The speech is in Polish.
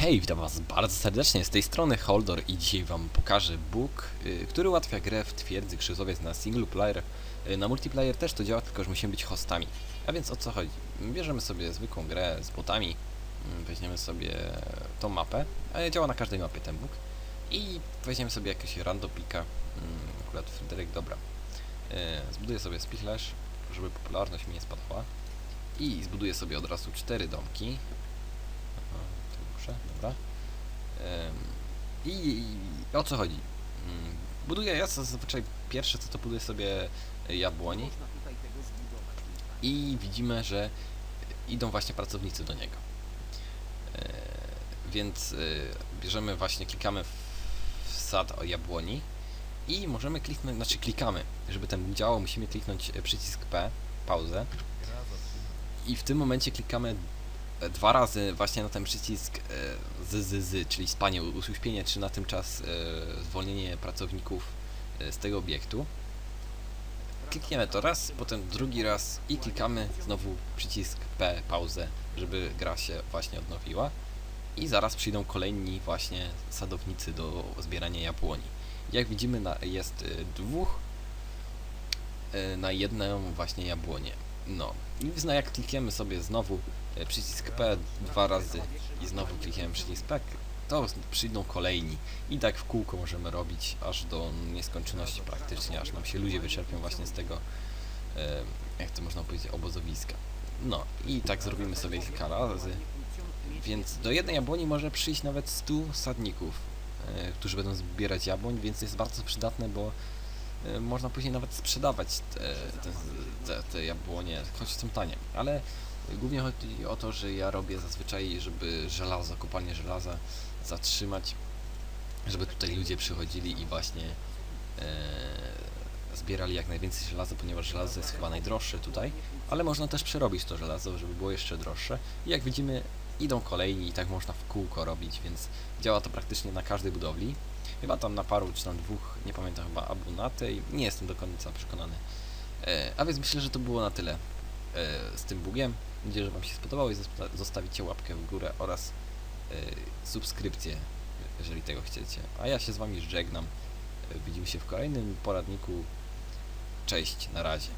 Hej, witam was bardzo serdecznie, z tej strony Holdor i dzisiaj wam pokażę bóg, y, który ułatwia grę w twierdzy krzyżowiec na single player. Y, Na multiplayer też to działa, tylko że musimy być hostami. A więc o co chodzi? Bierzemy sobie zwykłą grę z botami, mm, weźmiemy sobie tą mapę, ale działa na każdej mapie ten bóg. I weźmiemy sobie jakiegoś randopika, mm, akurat Fryderyk, dobra. Y, Zbuduję sobie spichlerz, żeby popularność mi nie spadła. I zbuduję sobie od razu cztery domki. Dobra. Em, I, I o co chodzi? Mm, Buduję ja zazwyczaj pierwsze co to buduję sobie jabłoni i widzimy, że idą właśnie pracownicy do niego. E, więc e, bierzemy właśnie, klikamy w sad o jabłoni i możemy kliknąć, znaczy klikamy, żeby ten działał, musimy kliknąć e, przycisk P, pauzę i w tym momencie klikamy e, dwa razy właśnie na ten przycisk e, z, z, z, czyli spanie, uśpienie, czy na tym czas e, zwolnienie pracowników e, z tego obiektu. Klikniemy to raz, potem drugi raz i klikamy znowu przycisk P, pauzę, żeby gra się właśnie odnowiła. I zaraz przyjdą kolejni właśnie sadownicy do zbierania jabłoni. Jak widzimy jest e, dwóch e, na jedną właśnie jabłonię. No, i zna jak klikniemy sobie znowu e, przycisk P dwa razy i znowu klikniemy przycisk P, to przyjdą kolejni. I tak w kółko możemy robić aż do nieskończoności praktycznie, aż nam się ludzie wyczerpią właśnie z tego, e, jak to można powiedzieć, obozowiska. No i tak zrobimy sobie kilka razy. Więc do jednej jabłoni może przyjść nawet 100 sadników, e, którzy będą zbierać jabłoń, więc jest bardzo przydatne, bo można później nawet sprzedawać te, te, te, te jabłonie, choć są tanie. Ale głównie chodzi o to, że ja robię zazwyczaj, żeby żelazo, kopalnię żelaza zatrzymać, żeby tutaj ludzie przychodzili i właśnie e, zbierali jak najwięcej żelaza, ponieważ żelazo jest chyba najdroższe tutaj, ale można też przerobić to żelazo, żeby było jeszcze droższe. I jak widzimy, idą kolejni i tak można w kółko robić, więc działa to praktycznie na każdej budowli. Chyba tam na paru czy tam dwóch, nie pamiętam chyba, albo na tej, nie jestem do końca przekonany. E, a więc myślę, że to było na tyle e, z tym bugiem. Mam nadzieję, że Wam się spodobało i zosta- zostawicie łapkę w górę oraz e, subskrypcję, jeżeli tego chcecie. A ja się z Wami żegnam. Widzimy się w kolejnym poradniku. Cześć, na razie.